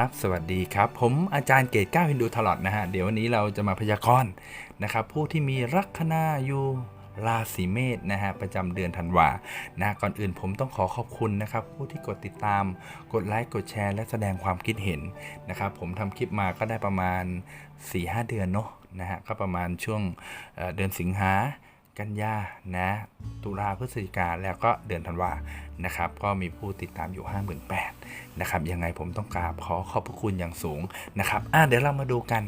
ครับสวัสดีครับ ผมอาจารย์เกตก้าวฮินดูทลอดนะฮะ เดี๋ยววันนี้เราจะมาพยากรณ์นะครับ ผู้ที่มีลัคนาอยู่ราศีเมษนะฮะประจำเดือนธันวานะก่อนอื่นผมต้องขอขอบคุณนะครับ ผู้ที่กดติดตาม กดไลค์กดแชร์ และแสดงความคิดเห็นนะครับ ผมทำคลิปมาก็ได้ประมาณ 4-5 เดือนเนาะนะฮะก็ประมาณช่วงเอ่อเดือนสิงหากันยานะ ตุลาพฤศจิกาแล้วก็เดือนธันวานะครับ ก็มีผู้ติดตามอยู่ 58,000 นะครับยังไงผมต้องกราบขอขอบพระคุณอย่างสูงนะครับอะเดี๋ยวเรามาดูกัน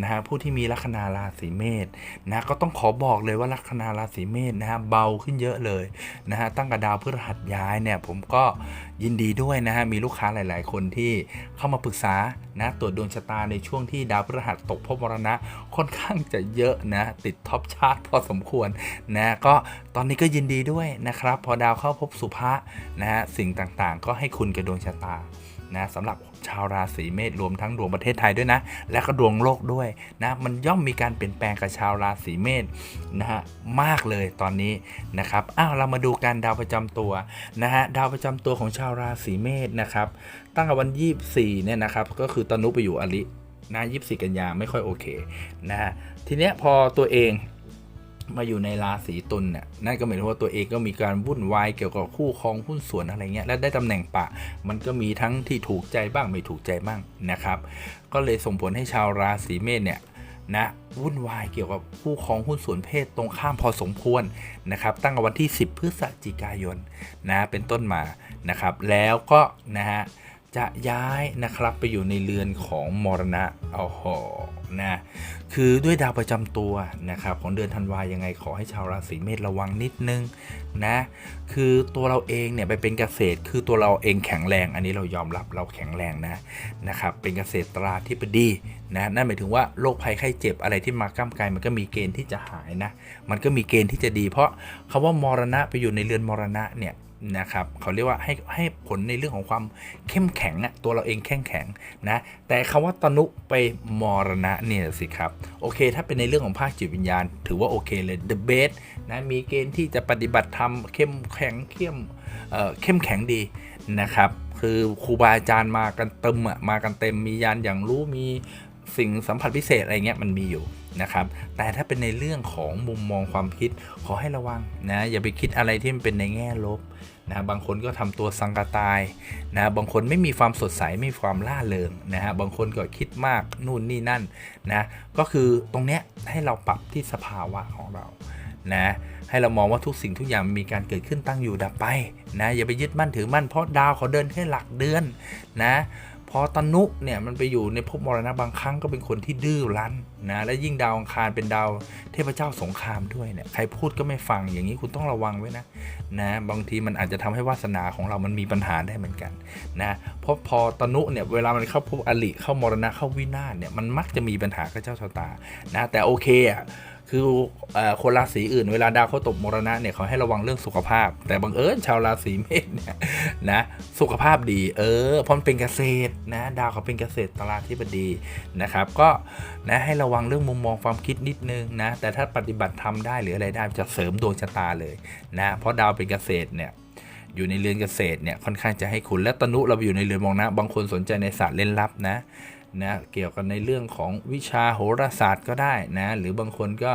นะฮะผู้ที่มีลัคนาราศีเมษนะก็ต้องขอบอกเลยว่าลัคนาราศีเมษนะฮะเบาขึ้นเยอะเลยนะฮะตั้งแต่ดาวพฤหัสย้ายเนี่ยผมก็ยินดีด้วยนะฮะมีลูกค้าหลาย ๆ คนที่เข้ามาปรึกษานะตรวจดวงชะตาในช่วงที่ดาวพฤหัสตกภพมรณะค่อนข้างจะเยอะนะติดท็อปชาร์ตพอสมควรนะก็ตอนนี้ก็ยินดีด้วยนะครับ พอดาวเข้าพบสุภะนะฮะสิ่งต่างๆ ก็ให้คุณกับดวงชะตา นะสำหรับชาวราศีเมษรวมทั้งดวงประเทศไทยด้วยนะ และก็ดวงโลกด้วยนะมันย่อมมีการเปลี่ยนแปลงกับชาวราศีเมษนะฮะมากเลยตอนนี้นะครับอ้าวเรามาดูการดาวประจำตัวนะฮะดาวประจำตัวของชาวราศีเมษนะครับตั้งแต่วัน24เนี่ยนะครับก็คือตนุไปอยู่อลินะ24กันยาไม่ค่อยโอเคนะฮะทีเนี้ยพอตัวเอง มาอยู่ในราศีตุลเนี่ยนั่นก็หมายถึงว่าตัวเองก็มีการวุ่นวายเกี่ยวกับคู่ครองหุ้นส่วนอะไรเงี้ยและได้ตำแหน่งปะ มันก็มีทั้งที่ถูกใจบ้างไม่ถูกใจบ้างนะครับ ก็เลยส่งผลให้ชาวราศีเมษเนี่ยนะวุ่นวายเกี่ยวกับคู่ครองหุ้นส่วนเพศตรงข้ามพอสมควรนะครับ ตั้งแต่วันที่ 10 พฤศจิกายนนะเป็นต้นมานะครับ แล้วก็นะฮะ จะย้ายนะครับไปอยู่ในเรือนของมรณะโอ้โหนะคือด้วยดาวประจำตัวนะครับของเดือนธันวายังไงขอให้ชาวราศีเมษระวังนิดนึงนะคือตัวเราเองเนี่ยไปเป็นเกษตรคือตัวเราเองแข็งแรง อันนี้เรายอมรับเราแข็งแรงนะนะครับเป็นเกษตรตราธิบดีนะนั่นหมายถึงว่าโรคภัยไข้เจ็บอะไรที่มาก้ามกายมันก็มีเกณฑ์ที่จะหายนะมันก็มีเกณฑ์ที่จะดี เพราะคาว่ามรณะไปอยู่ในเรือนมรณะเนี่ย นะครับเขาเรียกว่าให้ให้ผลในเรื่องของความเข้มแข็งอะตัวเราเองแข็งแข็งนะแต่คำว่าตนุไปมรณะเนี่ยสิครับโอเค ถ้าเป็นในเรื่องของภาคจิตวิญญาณ ถือว่าโอเคเลย the best นะมีเกณฑ์ที่จะปฏิบัติธรรมเข้มแข็งเข้มเอ่อเข้มแข็งดีนะครับคือครูบาอาจารย์มากันเต็มอะมากันเต็มมียานอย่างรู้มีสิ่งสัมผัสพิเศษอะไรเงี้ยมันมีอยู่ นะครับ แต่ถ้าเป็นในเรื่องของมุมมองความคิดขอให้ระวังนะอย่าไปคิดอะไรที่มันเป็นในแง่ลบนะบางคนก็ทำตัวสังกตายนะบางคนไม่มีความสดใสไม่มีความล่าเริงนะฮะบางคนก็คิดมากนู่นนี่นั่นนะก็คือตรงเนี้ยให้เราปรับที่สภาวะของเรานะให้เรามองว่าทุกสิ่งทุกอย่างมีการเกิดขึ้นตั้งอยู่ดับไปนะอย่าไปยึดมั่นถือมั่นเพราะดาวเขาเดินแค่หลักเดือนนะ พอตนุเนี่ยมันไปอยู่ในภพมรณะบางครั้งก็เป็นคนที่ดื้อรั้นนะและยิ่งดาวอังคารเป็นดาวเทพเจ้าสงครามด้วยเนี่ยใครพูดก็ไม่ฟังอย่างนี้คุณต้องระวังไว้นะนะบางทีมันอาจจะทำให้วาสนาของเรามันมีปัญหาได้เหมือนกันนะเพราะพอตนุเนี่ยเวลามันเข้าภพอลิเข้ามรณะเข้าวินาศเนี่ยมันมักจะมีปัญหากับเจ้าชะตานะแต่โอเคอะ คืออคนราศีอื่นเวลาดาวเขาตกมรณะเนี่ยเขาให้ระวังเรื่องสุขภาพ แต่บังเอิญชาวราศีเมษเนี่ยนะสุขภาพดี เออเพราะมันเป็นเกษตรนะดาวเขาเป็นเกษตรตราธิบดีนะครับ ก็นะให้ระวังเรื่องมุมมองความคิดนิดนึงนะแต่ถ้าปฏิบัติทำได้หรืออะไรได้จะเสริมดวงชะตาเลยนะเพราะดาวเป็นเกษตรเนี่ยอยู่ในเรือนเกษตรเนี่ยค่อนข้างจะให้คุณและตนุเราอยู่ในเรือนมองนะบางคนสนใจในศาสตร์เล่นลับนะ นะเกี่ยวกับในเรื่องของวิชาโหราศาสตร์ก็ได้นะหรือบางคนก็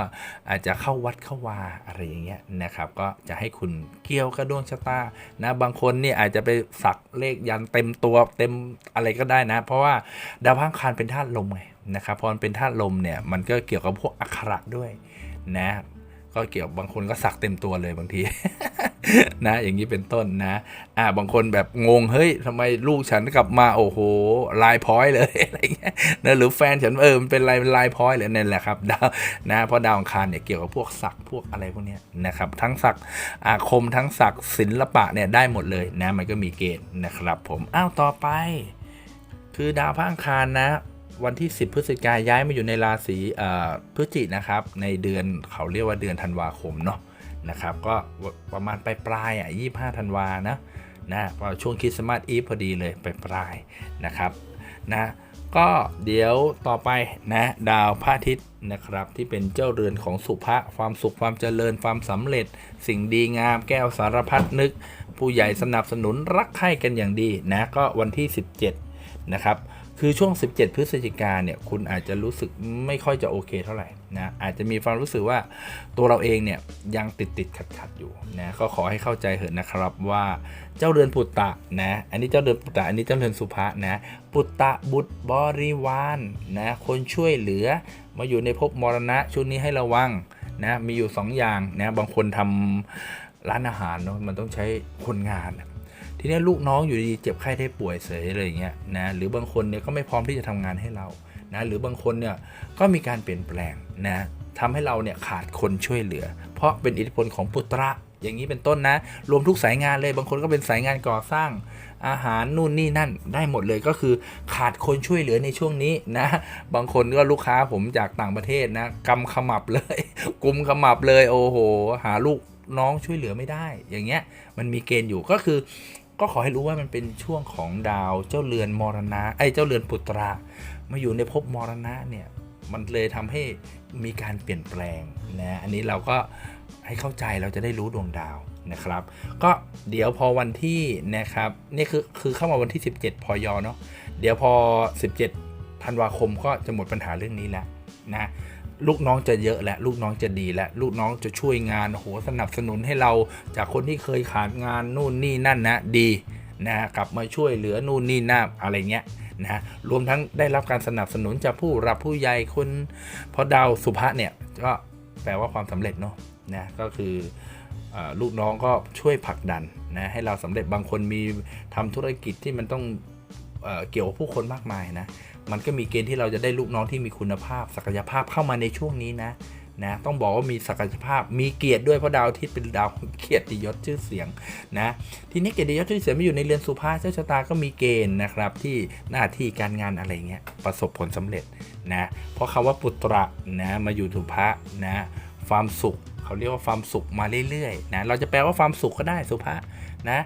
อาจจะเข้าวัดเข้าวาอะไรอย่างเงี้ยนะครับก็จะให้คุณเกี่ยวกับดวงชะตานะบางคนเนี่ยอาจจะไปสักเลขยันเต็มตัวเต็มอะไรก็ได้นะ เพราะว่าดาวพังคารเป็นธาตุลมไงนะครับพอมันเป็นธาตุลมเนี่ยมันก็เกี่ยวกับพวกอักขระด้วยนะ ก็เกี่ยวบางคนก็สักเต็มตัวเลยบางที นะอย่างนี้เป็นต้นนะ อ่าบางคนแบบงงเฮ้ยทำไมลูกฉันกลับมาโอ้โหลายพ้อยเลยอะไรเงี้ยนะหรือแฟนฉันเออมันเป็นลายเป็นลายพ้อยเลยนั่นแหละครับดาวนะเพราะดาวอังคารเนี่ยเกี่ยวกับพวกสักพวกอะไรพวกเนี้ยนะครับทั้งสักอาคมทั้งสักศิลปะเนี่ยได้หมดเลยนะมันก็มีเกณฑ์นะครับ ผมอ้าวต่อไป คือดาวพระอังคารนะ วันที่ 10 พฤศจิกายนย้ายมาอยู่ในราศีพฤศจินะครับ ในเดือนเขาเรียกว่าเดือนธันวาคมเนาะนะครับ ก็ประมาณปลายปลายอะ25ธันวานะนะก็ช่วงคริสต์มาสอีฟพอดีเลยปลายปลายนะครับนะก็เดี๋ยวต่อไปนะดาวพระอาทิตย์นะครับ ที่เป็นเจ้าเรือนของสุภะความสุขความเจริญความสำเร็จ สิ่งดีงามแก้วสารพัดนึก ผู้ใหญ่สนับสนุนรักใคร่กันอย่างดีนะก็วันที่ 17นะครับ คือช่วง 17 พฤศจิกาเนี่ยคุณอาจจะรู้สึกไม่ค่อยจะโอเคเท่าไหร่นะอาจจะมีความรู้สึกว่าตัวเราเองเนี่ยยังติดติดขัดขัดอยู่นะก็ขอให้เข้าใจเถอะนะครับว่าเจ้าเรือนปุตตะนะอันนี้เจ้าเรือนปุตตะอันนี้เจ้าเรือนสุภะนะปุตตะบุตรบริวารนะคนช่วยเหลือมาอยู่ในภพมรณะช่วงนี้ให้ระวังนะมีอยู่ 2 อย่างนะบางคนทำร้านอาหารเนาะมันต้องใช้คนงาน ทีนี้ลูกน้องอยู่ดีเจ็บไข้ได้ป่วยเสยอะไรอย่างเงี้ยนะหรือบางคนเนี่ยก็ไม่พร้อมที่จะทำงานให้เรานะหรือบางคนเนี่ยก็มีการเปลี่ยนแปลงนะทำให้เราเนี่ยขาดคนช่วยเหลือ เพราะเป็นอิทธิพลของปุตระอย่างนี้เป็นต้นนะ รวมทุกสายงานเลย บางคนก็เป็นสายงานก่อสร้าง อาหารนู่นนี่นั่นได้หมดเลยก็คือขาดคนช่วยเหลือในช่วงนี้นะ บางคนก็ลูกค้าผมจากต่างประเทศนะกำขมับเลย กุมขมับเลยโอ้โห หาลูกน้องช่วยเหลือไม่ได้ อย่างเงี้ยมันมีเกณฑ์อยู่ก็คือ ก็ขอให้รู้ว่ามันเป็นช่วงของดาวเจ้าเรือนมรณะไอ้เจ้าเรือนปุตรามาอยู่ในภพมรณะเนี่ยมันเลยทำให้มีการเปลี่ยนแปลงนะอันนี้เราก็ให้เข้าใจเราจะได้รู้ดวงดาวนะครับ ก็เดี๋ยวพอวันที่นะครับนี่คือคือเข้ามาวันที่ 17 พอยเนาะเดี๋ยวพอ 17ธันวาคมก็จะหมดปัญหาเรื่องนี้แล้วนะ ลูกน้องจะเยอะและลูกน้องจะดีและลูกน้องจะช่วยงานโหสนับสนุนให้เราจากคนที่เคยขาดงานนู่นนี่นั่นนะดีนะกลับมาช่วยเหลือนู่นนี่นั่นอะไรเงี้ยนะรวมทั้งได้รับการสนับสนุนจากผู้รับผู้ใหญ่คนเพราะดาวสุภะเนี่ยก็แปลว่าความสำเร็จเนาะนะก็คือออลูกน้องก็ช่วยผลักดันนะให้เราสำเร็จบางคนมีทำธุรกิจที่มันต้อง เกี่ยวกับผู้คนมากมายนะ มันก็มีเกณฑ์ที่เราจะได้ลูกน้องที่มีคุณภาพ ศักยภาพเข้ามาในช่วงนี้นะนะต้องบอกว่ามีศักยภาพมีเกียรติด้วยเพราะดาวอาทิตย์เป็นดาวเกียรติยศชื่อเสียงนะทีนี้เกียรติยศชื่อเสียงมาอยู่ในเรือนสุภาพเจ้าชะตาก็มีเกณฑ์นะครับที่หน้าที่การงานอะไรเงี้ยประสบผลสำเร็จนะเพราะคำว่าปุตระนะมาอยู่สุภานะความสุขเขาเรียกว่าความสุขมาเรื่อยๆนะเราจะแปลว่าความสุขก็ได้สุภานะ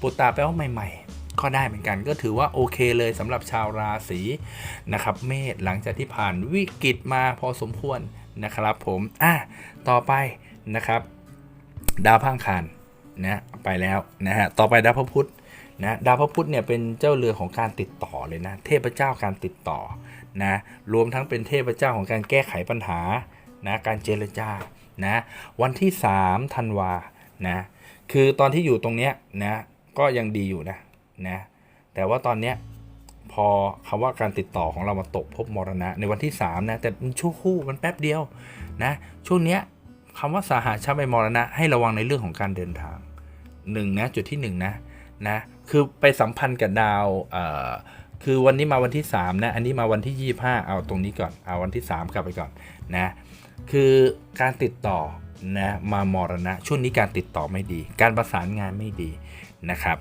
ปุตตะแปลว่าใหม่ๆ ก็ได้เหมือนกัน ก็ถือว่าโอเคเลยสำหรับชาวราศีนะครับเมษหลังจากที่ผ่านวิกฤตมาพอสมควรนะครับผมอะต่อไปนะครับ ดาวพังคารนะไปแล้วนะฮะต่อไปดาวพระพุธนะดาวพระพุธเนี่ยเป็นเจ้าเรือของการติดต่อเลยนะเทพเจ้าการติดต่อนะรวมทั้งเป็นเทพเจ้าของการแก้ไขปัญหานะการเจรจานะวันที่3ธันวานะคือตอนที่อยู่ตรงเนี้ยนะก็ยังดีอยู่นะ นะแต่ว่าตอนเนี้ยพอคำว่าการติดต่อของเรามาตกภพมรณะ ในวันที่ 3 นะ แต่มันชั่วคู่มันแป๊บเดียวนะช่วงเนี้ยคำว่าสาหาชาไปมรณะ ให้ระวังในเรื่องของการเดินทางหนึ่งนะจุดที่หนึ่งนะนะคือไปสัมพันธ์กับดาวเอ่อคือวันนี้มาวันที่3นะอันนี้มาวันที่ 25 เอาตรงนี้ก่อนเอาวันที่ 3 กลับไปก่อนนะคือการติดต่อนะมามรณะช่วงนี้การติดต่อไม่ดี การประสานงานไม่ดี นะครับ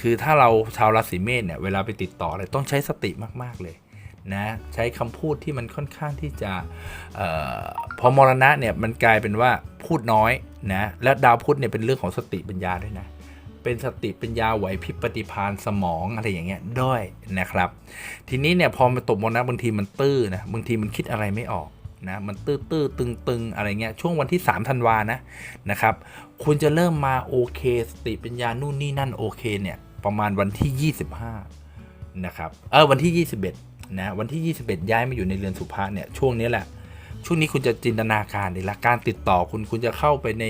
คือถ้าเราชาวราศีเมษเนี่ยเวลาไปติดต่ออะไรต้องใช้สติมาก ๆ เลยนะใช้คำพูดที่มันค่อนข้างที่จะออพอมรณะเนี่ยมันกลายเป็นว่าพูดน้อยนะและดาวพุธเนี่ยเป็นเรื่องของสติปัญญาด้วยนะเป็นสติปัญญาไหวพริบปฏิภาณสมองอะไรอย่างเงี้ยด้วยนะครับ ทีนี้เนี่ยพอมาตกมรณะบางทีมันตื้อนะบางทีมันคิดอะไรไม่ออกนะมันตื้อตื้อตึงตึงอะไรเงี้ยช่วงวันที่3ธันวานะนะครับ คุณจะเริ่มมาโอเคสติปัญญานู่นนี่นั่นโอเคเนี่ยประมาณวันที่ 25 นะครับเออวันที่ 21 นะ วันที่ 21 ย้ายมาอยู่ในเรือนสุภาเนี่ยช่วงนี้แหละ ช่วงนี้คุณจะจินตนาการเลยละการติดต่อคุณคุณจะเข้าไปใน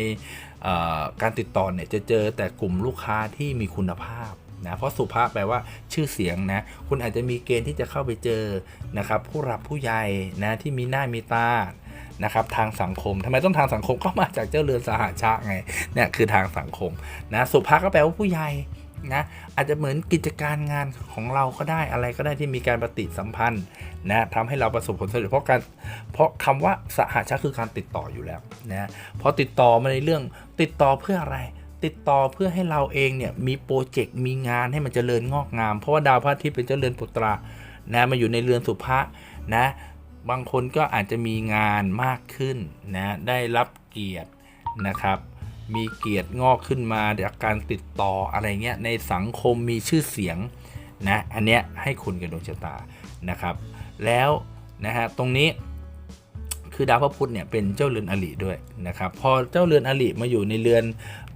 การติดต่อเนี่ยจะเจอแต่กลุ่มลูกค้าที่มีคุณภาพนะเพราะสุภาพแปลว่าชื่อเสียงนะ คุณอาจจะมีเกณฑ์ที่จะเข้าไปเจอนะครับผู้รับผู้ใหญ่นะที่มีหน้ามีตา นะครับทางสังคมทำไมต้องทางสังคมก็มาจากเจ้าเรือนสหชาไงเนี่ยคือทางสังคมนะสุภาก็แปลว่าผู้ใหญ่นะอาจจะเหมือนกิจการงานของเราก็ได้อะไรก็ได้ที่มีการปฏิสัมพันธ์นะทำให้เราประสบผลสำเร็จเพราะการเพราะคำว่าสหชาคือการติดต่ออยู่แล้วนะพอติดต่อมาในเรื่องติดต่อเพื่ออะไร ติดต่อเพื่อให้เราเองเนี่ยมีโปรเจกต์มีงานให้มันเจริญงอกงาม เพราะว่าดาวพระอาทิตย์เป็นเจ้าเรือนปุตรานะมาอยู่ในเรือนสุภะนะ บางคนก็อาจจะมีงานมากขึ้นนะได้รับเกียรตินะครับ มีเกียรติงอกขึ้นมาจากการติดต่ออะไรเงี้ยในสังคมมีชื่อเสียงนะอันเนี้ยให้คุณกับดวงชะตานะครับ แล้วนะฮะตรงนี้คือดาวพระพุธเนี่ยเป็นเจ้าเรือนอลิด้วยนะครับ พอเจ้าเรือนอลิมาอยู่ในเรือน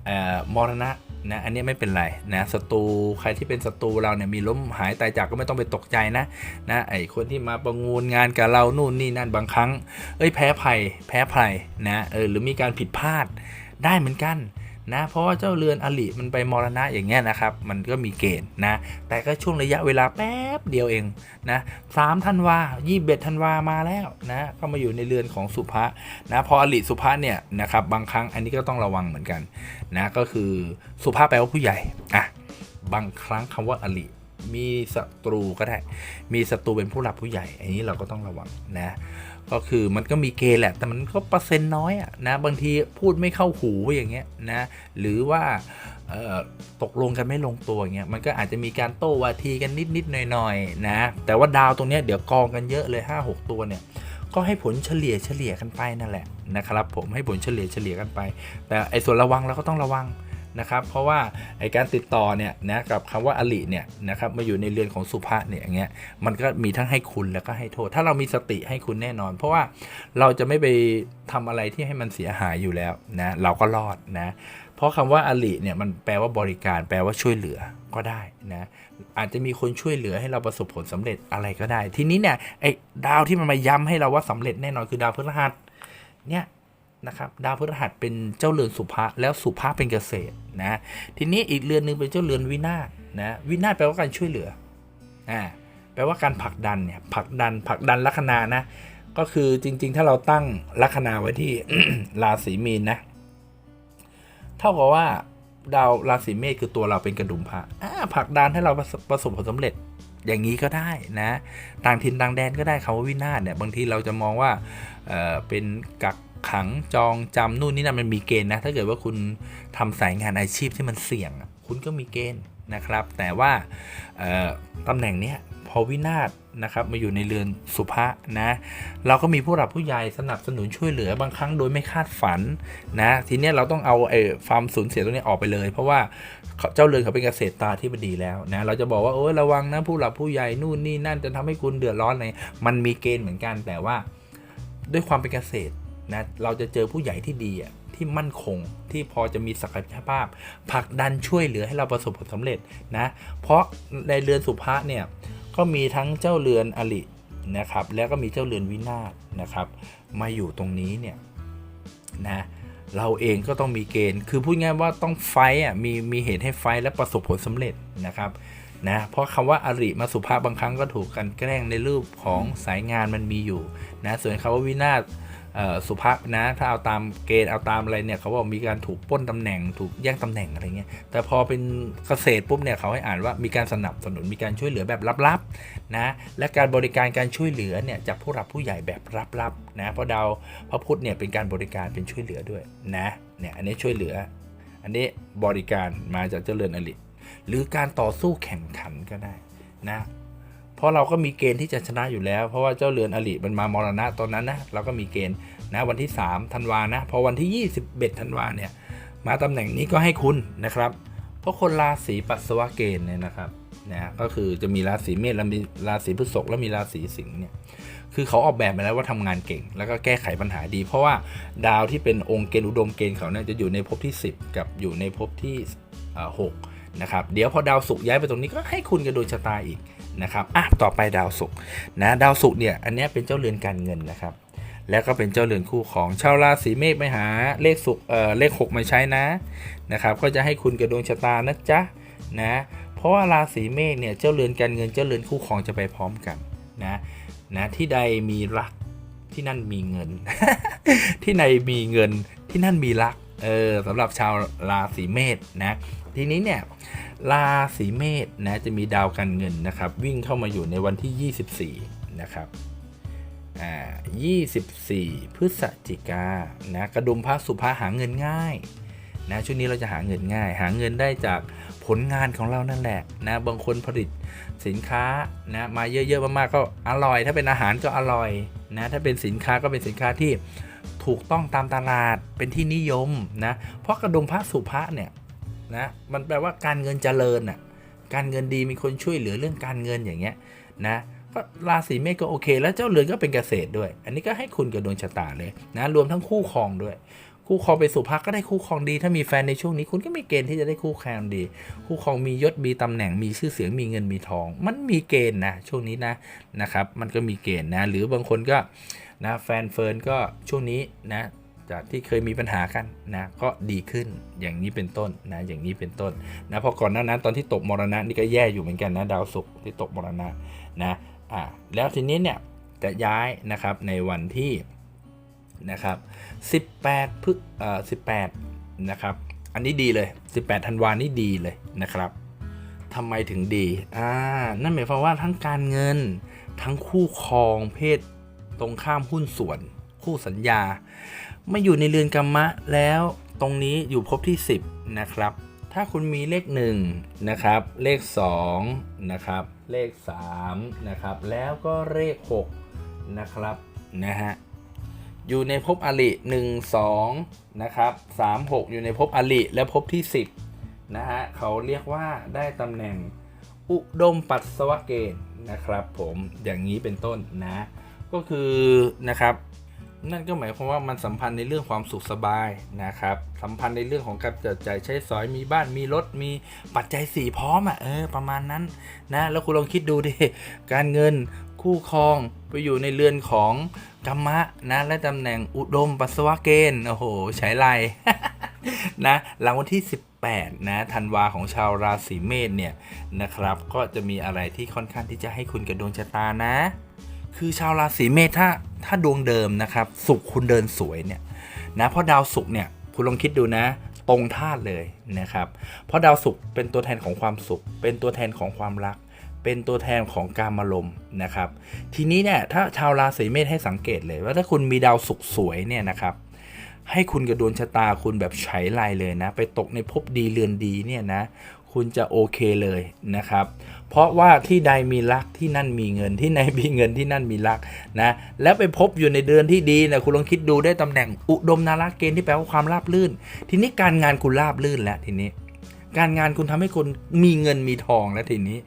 ออมรณะ นะอันนี้ไม่เป็นไรนะศัตรูใครที่เป็นศัตรูเราเนี่ยมีล้มหายตายจากก็ไม่ต้องไปตกใจนะนะไอคนที่มาประมูลงานกับเรานู่นนี่นั่นบางครั้ง เอ้ยแพ้ภัยแพ้ภัยนะเออหรือมีการผิดพลาดได้เหมือนกัน นะเพราะว่าเจ้าเรือนอลิมันไปมรณะอย่างเงี้ยนะครับมันก็มีเกณฑ์นะแต่ก็ช่วงระยะเวลาแป๊บเดียวเองนะสามธันวายี่สิบเอ็ดธันวามาแล้วนะก็มาอยู่ในเรือนของสุภะนะพออลิสุภะเนี่ยนะครับบางครั้งอันนี้ก็ต้องระวังเหมือนกันนะก็คือสุภะแปลว่าผู้ใหญ่อะบางครั้งคำว่าอลิมีศัตรูก็ได้ มีศัตรูเป็นผู้หลักผู้ใหญ่ อันนี้เราก็ต้องระวังนะ ก็คือมันก็มีเกณฑ์แหละ แต่มันก็เปอร์เซ็นต์น้อยอะนะบางทีพูดไม่เข้าหูอย่างเงี้ยนะหรือว่าตกลงกันไม่ลงตัวอย่างเงี้ยมันก็อาจจะมีการโต้วาทีกันนิดนิด ๆ หน่อย ๆ นะ แต่ว่าดาวตรงเนี้ยเดี๋ยวกองกันเยอะเลย 5 6 ตัวเนี่ยก็ให้ผลเฉลี่ยเฉลี่ยกันไปนั่นแหละนะครับผมให้ผลเฉลี่ยเฉลี่ยกันไป แต่ไอ้ส่วนระวังเราก็ต้องระวัง นะครับเพราะว่าไอการติดต่อเนี่ยนะกับคำว่าอลิเนี่ยนะครับมาอยู่ในเรือนของสุภาษเนี่ยอย่างเงี้ยมันก็มีทั้งให้คุณแล้วก็ให้โทษ ถ้าเรามีสติให้คุณแน่นอน เพราะว่าเราจะไม่ไปทำอะไรที่ให้มันเสียหายอยู่แล้วนะเราก็รอดนะเพราะคำว่าอลิเนี่ยมันแปลว่าบริการแปลว่าช่วยเหลือก็ได้นะอาจจะมีคนช่วยเหลือให้เราประสบผลสำเร็จอะไรก็ได้ ทีนี้เนี่ยไอ้ดาวที่มันมาย้ำให้เราว่าสำเร็จแน่นอนคือดาวพฤหัสเนี่ย นะครับดาวพฤหัสเป็นเจ้าเรือนสุภะแล้วสุภะเป็นเกษตรนะทีนี้อีกเรือนหนึ่งเป็นเจ้าเรือนวินาศนะวินาศแปลว่าการช่วยเหลืออ่าแปลว่าการผลักดันเนี่ยผลักดันผลักดันลัคนานะก็คือจริง ๆ ถ้าเราตั้งลัคนาไว้ที่ราศีมีนนะเท่ากับว่าดาวราศีเมษคือตัวเราเป็นกระดุมพระผลักดันให้เราประสบผลสำเร็จอย่างนี้ก็ได้นะ ต่างถิ่นต่างแดนก็ได้คำว่าวินาศเนี่ยบางทีเราจะมองว่าเเป็นกัก ขังจองจำนู่นนี่นั่นมันมีเกณฑ์นะ ถ้าเกิดว่าคุณทำสายงานอาชีพที่มันเสี่ยง คุณก็มีเกณฑ์นะครับ แต่ว่าเอ่อตำแหน่งเนี้ยพอวินาศนะครับมาอยู่ในเรือนสุภะนะเราก็มีผู้หลักผู้ใหญ่สนับสนุนช่วยเหลือบางครั้งโดยไม่คาดฝันนะทีเนี้ยเราต้องเอาไอ้ความสูญเสียตรงนี้ออกไปเลย เพราะว่าเจ้าเรือนเขาเป็นเกษตรตาที่บดีแล้วนะเราจะบอกว่าโอ้ยระวังนะผู้หลักผู้ใหญ่นู่นนี่นั่นจะทำให้คุณเดือดร้อนอะไรมันมีเกณฑ์เหมือนกันแต่ว่าด้วยความเป็นเกษตร นะเราจะเจอผู้ใหญ่ที่ดีอะที่มั่นคงที่พอจะมีศักยภาพผลักดันช่วยเหลือให้เราประสบผลสำเร็จนะเพราะในเรือนสุภะเนี่ยก็มีทั้งเจ้าเรือนอลินะครับแล้วก็มีเจ้าเรือนวินาศนะครับ มาอยู่ตรงนี้เนี่ยนะเราเองก็ต้องมีเกณฑ์ คือพูดง่ายว่าต้องไฟอะมีมีเหตุให้ไฟและประสบผลสำเร็จนะครับนะเพราะคำว่าอริมาสุภาพบางครั้งก็ถูกกันแกล้งในรูปของสายงานมันมีอยู่นะส่วนคำว่าวินาศ สุภาพนะถ้าเอาตามเกณฑ์เอาตามอะไรเนี่ยเขาบอกมีการถูกปล้นตำแหน่งถูกแย่งตำแหน่งอะไรเงี้ยแต่พอเป็นเกษตรปุ๊บเนี่ยเขาให้อ่านว่ามีการสนับสนุนมีการช่วยเหลือแบบลับๆนะและการบริการการช่วยเหลือเนี่ยจากผู้รับผู้ใหญ่แบบลับๆนะเพราะดาวพระพุธเนี่ยเป็นการบริการเป็นช่วยเหลือด้วยนะเนี่ยอันนี้ช่วยเหลือ อันนี้บริการมาจากเจริญอลิหรือการต่อสู้แข่งขันก็ได้นะ ราะเราก็มีเกณฑ์ที่จะชนะอยู่แล้ว เพราะว่าเจ้าเรือนอลิมันมามรณะตอนนั้นนะเราก็มีเกณฑ์นะวันที่3ธันวานะพอวันที่ 21ธันวาเนี่ยมาตำแหน่งนี้ก็ให้คุณนะครับ เพราะคนราศีปัสสาวะเกณฑ์เนี่ยนะครับนะก็คือจะมีราศีเมษและมีราศีพฤษภและมีราศีสิงห์เนี่ยคือเขาออกแบบมาแล้วว่าทำงานเก่ง แล้วก็แก้ไขปัญหาดี เพราะว่าดาวที่เป็นองค์เกณฑ์อุดมเกณฑ์เขาเนี่ยจะอยู่ในภพที่ 10 กับอยู่ในภพที่หกนะครับเดี๋ยวพอดาวศุกร์ย้ายไปตรงนี้ก็ให้คุณกับดวงชะตาอีก นะครับอะต่อไปดาวศุกร์นะดาวศุกร์เนี่ยอันนี้เป็นเจ้าเรือนการเงินนะครับ แล้วก็เป็นเจ้าเรือนคู่ของชาวราศีเมษไปหาเลขสุกเอ่อเลข6มาใช้นะนะครับก็จะให้คุณกับดวงชะตานะจ๊ะนะเพราะว่าราศีเมษเนี่ยเจ้าเรือนการเงินเจ้าเรือนคู่ครองจะไปพร้อมกันนะนะที่ใดมีรักที่นั่นมีเงิน ที่ไหนมีเงินที่นั่นมีรักเออสำหรับชาวราศีเมษนะทีนี้เนี่ย ราศีเมษนะจะมีดาวการเงินนะครับ วิ่งเข้ามาอยู่ในวันที่ 24 นะครับอ่า24 พฤศจิกานะกระดุมพระสุภาหาเงินง่ายนะช่วงนี้เราจะหาเงินง่าย หาเงินได้จากผลงานของเรานั่นแหละนะบางคนผลิตสินค้านะมาเยอะๆมากๆก็อร่อย ถ้าเป็นอาหารก็อร่อยนะถ้าเป็นสินค้าก็เป็นสินค้าที่ถูกต้องตามตลาดเป็นที่นิยมนะเพราะกระดุมพระสุภาเนี่ย นะมันแปลว่าการเงินเจริญอะการเงินดีมีคนช่วยเหลือเรื่องการเงินอย่างเงี้ยนะก็ราศีเมษก็โอเค แล้วเจ้าเรือนก็เป็นเกษตรด้วย อันนี้ก็ให้คุณกับดวงชะตาเลยนะรวมทั้งคู่ครองด้วย คู่ครองไปสู่พักก็ได้คู่ครองดี ถ้ามีแฟนในช่วงนี้คุณก็มีเกณฑ์ที่จะได้คู่แครดี คู่ครองมียศมีตำแหน่งมีชื่อเสียงมีเงินมีทอง มันมีเกณฑ์นะช่วงนี้นะนะครับ มันก็มีเกณฑ์นะ หรือบางคนก็นะแฟนเฟิร์นก็ช่วงนี้นะ จากที่เคยมีปัญหากันนะก็ดีขึ้นอย่างนี้เป็นต้นนะอย่างนี้เป็นต้นนะเพราะก่อนหน้านั้นตอนที่ตกมรณะนี่ก็แย่อยู่เหมือนกันนะดาวศุกร์ที่ตกมรณะนะอ่าแล้วทีนี้เนี่ยจะย้ายนะครับในวันที่นะครับ18พฤเอ่อ18นะครับอันนี้ดีเลย 18ธันวานี่ดีเลยนะครับทำไมถึงดีอ่านั่นหมายความว่าทั้งการเงินทั้งคู่ครองเพศตรงข้ามหุ้นส่วน คู่สัญญา ไม่อยู่ในเรือนกรรมะแล้วตรงนี้อยู่ภพที่ 10 นะครับ ถ้าคุณมีเลข1นะครับ เลข2นะครับ เลข3นะครับ แล้วก็เลข6นะครับนะฮะอยู่ในภพอริ1 2นะครับ3 6 อยู่ในภพอริและภพที่ 10นะฮะเขาเรียกว่าได้ตำแหน่งอุดมปัสสวะเกณฑ์นะครับ ผมอย่างนี้เป็นต้นนะ ก็คือนะครับ นั่นก็หมายความว่ามันสัมพันธ์ในเรื่องความสุขสบายนะครับ สัมพันธ์ในเรื่องของการจับจ่ายใช้สอยมีบ้านมีรถมีปัจจัยสี่พร้อมอะเออประมาณนั้นนะแล้วคุณลองคิดดูดิการเงินคู่ครองไปอยู่ในเรือนของกรรมะนะและตำแหน่งอุดมปัสสวะเกณฑ์โอ้โหใช้ไรนะหลังวันที่ 18นะธันวาของชาวราศีเมษเนี่ยนะครับ ก็จะมีอะไรที่ค่อนข้างที่จะให้คุณกับดวงชะตานะ คือชาวราศีเมษถ้าถ้าดวงเดิมนะครับสุขคุณเดินสวยเนี่ยนะเพราะดาวศุกร์เนี่ยคุณลองคิดดูนะ ตรงธาตุเลยนะครับ เพราะดาวศุกร์เป็นตัวแทนของความสุข เป็นตัวแทนของความรัก เป็นตัวแทนของการมารมนะครับ ทีนี้เนี่ยถ้าชาวราศีเมษให้สังเกตเลย ว่าถ้าคุณมีดาวศุกร์สวยเนี่ยนะครับให้คุณกับดวงชะตาคุณแบบใช้ลายเลยนะ ไปตกในภพดีเรือนดีเนี่ยนะ คุณจะโอเคเลยนะครับ เพราะว่าที่ใดมีรักที่นั่นมีเงินที่ไหนมีเงินที่นั่นมีรักนะแล้วไปพบอยู่ในเดือนที่ดีนะคุณลองคิดดูได้ตำแหน่งอุดมนาราเกณฑ์ที่แปลว่าความราบรื่น ทีนี้การงานคุณราบรื่นแล้วทีนี้การงานคุณทำให้คุณมีเงินมีทองแล้วทีนี้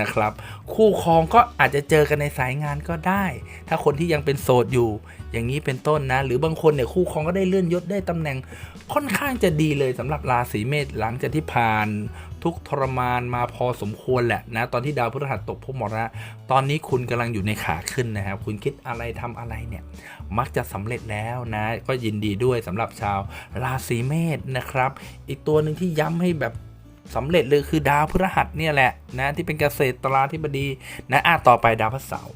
นะครับ คู่ครองก็อาจจะเจอกันในสายงานก็ได้ ถ้าคนที่ยังเป็นโสดอยู่ อย่างนี้เป็นต้นนะ หรือบางคนเนี่ยคู่ครองก็ได้เลื่อนยศได้ตำแหน่งค่อนข้างจะดีเลยสำหรับราศีเมษหลังจากที่ผ่าน ทุกทรมานมาพอสมควรแหละนะตอนที่ดาวพฤหัสตกภพมรณะตอนนี้คุณกำลังอยู่ในขาขึ้นนะครับคุณคิดอะไรทำอะไรเนี่ยมักจะสำเร็จแล้วนะก็ยินดีด้วยสำหรับชาวราศีเมษนะครับ อีกตัวหนึ่งที่ย้ำให้แบบสำเร็จเลยคือดาวพฤหัสเนี่ยแหละนะที่เป็นเกษตราธิบดีนะอะต่อไปดาวพฤหัสเสาร์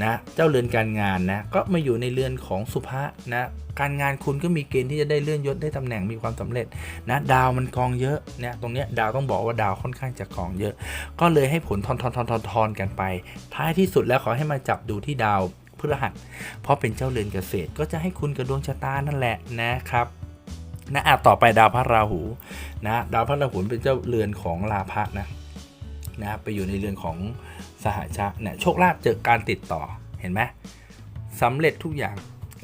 นะเจ้าเรือนการงานนะก็มาอยู่ในเรือนของสุภะนะการงานคุณก็มีเกณฑ์ที่จะได้เลื่อนยศได้ตำแหน่งมีความสำเร็จนะดาวมันกองเยอะเนี่ยตรงเนี้ยดาวต้องบอกว่าดาวค่อนข้างจะกองเยอะ ก็เลยให้ผลทอนทอนทอนทอนทอนกันไป ท้ายที่สุดแล้วขอให้มาจับดูที่ดาวพฤหัสเพราะเป็นเจ้าเรือนเกษตร ก็จะให้คุณกับดวงชะตานั่นแหละนะครับนะอะต่อไปดาวพระราหูนะดาวพระราหูเป็นเจ้าเรือนของลาภะนะนะครับไปอยู่ในเรือนของ สหชาเนี่ยโชคลาภเจอการติดต่อเห็นไหมสำเร็จทุกอย่าง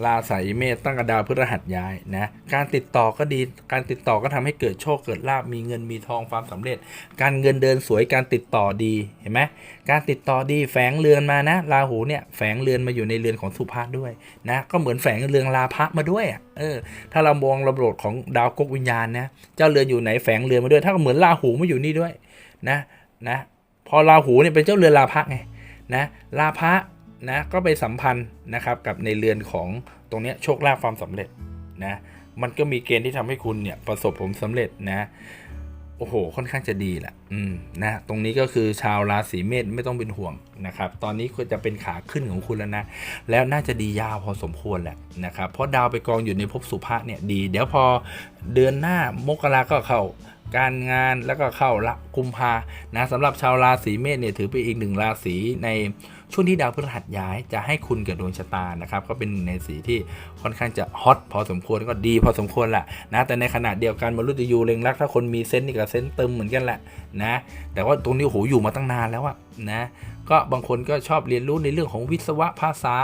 ราศีเมษตั้งกระดาวพฤหัสย้ายนะการติดต่อก็ดีการติดต่อก็ทำให้เกิดโชคเกิดลาบมีเงินมีทองความสำเร็จ การเงินเดินสวยการติดต่อดีเห็นไหมการติดต่อดีแฝงเรือนมานะราหูเนี่ยแฝงเรือนมาอยู่ในเรือนของสุภาษด้วยนะก็เหมือนแฝงเรือนลาภะมาด้วยเออถ้าเรามองระบบของดาวกกวิญญาณนะเจ้าเรือนอยู่ไหนแฝงเรือนมาด้วย ถ้าเหมือนราหูมาอยู่นี่ด้วยนะนะ พอราหูเนี่ยเป็นเจ้าเรือนลาภะไงนะลาภะนะก็ไปสัมพันธ์นะครับกับในเรือนของตรงนี้โชคลาภความสำเร็จนะมันก็มีเกณฑ์ที่ทำให้คุณเนี่ยประสบผลสำเร็จนะโอ้โห ค่อนข้างจะดีแหละอืมนะตรงนี้ก็คือชาวราศีเมษไม่ต้องเป็นห่วงนะครับ ตอนนี้ก็จะเป็นขาขึ้นของคุณแล้วนะ แล้วน่าจะดียาวพอสมควรแหละนะครับ เพราะดาวไปกองอยู่ในภพสุภะเนี่ยดี เดี๋ยวพอเดือนหน้ามกราก็เข้า การงานแล้วก็เข้าละกุมภานะสำหรับชาวราศีเมษเนี่ยถือเป็นอีกหนึ่งราศีในช่วงที่ดาวพฤหัสย้ายจะให้คุณกับดวงชะตานะครับก็เป็นหนึ่งในสีที่ค่อนข้างจะฮอตพอสมควรก็ดีพอสมควรแหละนะแต่ในขณะเดียวกันมรุตยูเล็งรักถ้าคนมีเซนต์นี่กับเซนต์เติมเหมือนกันแหละนะแต่ว่าตรงนี้โอ้โหอยู่มาตั้งนานแล้วอะนะก็บางคนก็ชอบเรียนรู้ในเรื่องของวิศวะภาษา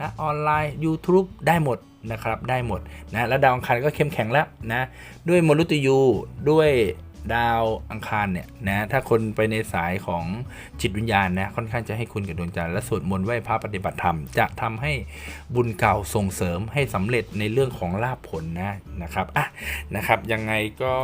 นะออนไลน์ YouTube ได้หมด นะครับได้หมดนะแล้วดาวอังคารก็เข้มแข็งแล้วนะด้วยมรุตยูด้วยดาวอังคารเนี่ยนะถ้าคนไปในสายของจิตวิญญาณนะค่อนข้างจะให้คุณกับดวงจันทร์และสวดมนต์ไหว้พระปฏิบัติธรรม จะทำให้บุญเก่าส่งเสริมให้สำเร็จในเรื่องของลาภผลนะนะครับอะนะครับยังไงก็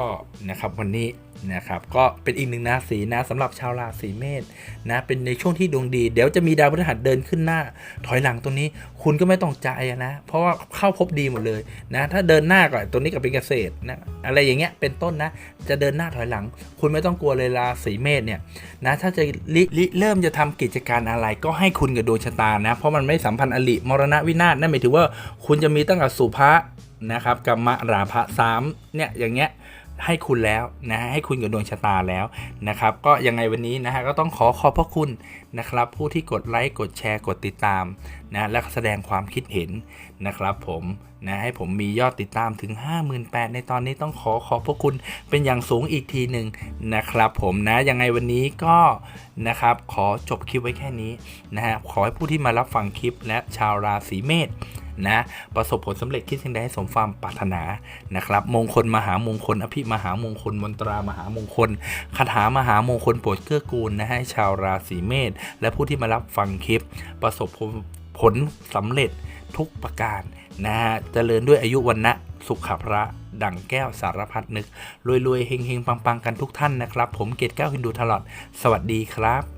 นะครับวันนี้ นะครับก็เป็นอีกหนึ่งราศีนะสำหรับชาวราศีเมษนะเป็นในช่วงที่ดวงดี เดี๋ยวจะมีดาวพฤหัสเดินขึ้นหน้า ถอยหลังตรงนี้คุณก็ไม่ต้องใจนะเพราะว่าเข้าพบดีหมดเลยนะถ้าเดินหน้าก่อนตัวนี้ก็เป็นเกษตรนะอะไรอย่างเงี้ยเป็นต้นนะจะเดินหน้าถอยหลัง คุณไม่ต้องกลัวเลยราศีเมษเนี่ยนะถ้าจะริริเริ่มจะทำกิจการอะไรก็ให้คุณกับดวงชะตานะเพราะมันไม่สัมพันธ์อลิมรณวินาศนั่นหมายถึงว่าคุณจะมีตั้งแต่สุภะนะครับกัมมะราภะสามเนี่ยอย่างเงี้ย ให้คุณแล้วนะฮะให้คุณกับดวงชะตาแล้วนะครับ ก็ยังไงวันนี้นะฮะก็ต้องขอขอบพระคุณนะครับ ผู้ที่กดไลค์กดแชร์กดติดตามนะและแสดงความคิดเห็นนะครับผม นะให้ผมมียอดติดตามถึง 58,000 ในตอนนี้ต้องขอขอบพระคุณเป็นอย่างสูงอีกทีหนึ่งนะครับผมนะยังไงวันนี้ก็นะครับขอจบคลิปไว้แค่นี้นะฮะขอให้ผู้ที่มารับฟังคลิปและชาวราศีเมษนะประสบผลสำเร็จคิดสิ่งใดให้สมความปรารถนานะครับ มงคลมหามงคล อภิมหามงคลมนตรามหามงคลคาถามหามงคลโปรดเกื้อกูลนะให้ชาวราศีเมษและผู้ที่มารับฟังคลิป ประสบผลผลสำเร็จทุกประการ นะฮะเจริญด้วยอายุวันนะสุขภระดั่งแก้วสารพัดนึกรวยๆเฮงๆปังๆกันทุกท่านนะครับ ผมเกตแก้วฮินดูทลอด สวัสดีครับ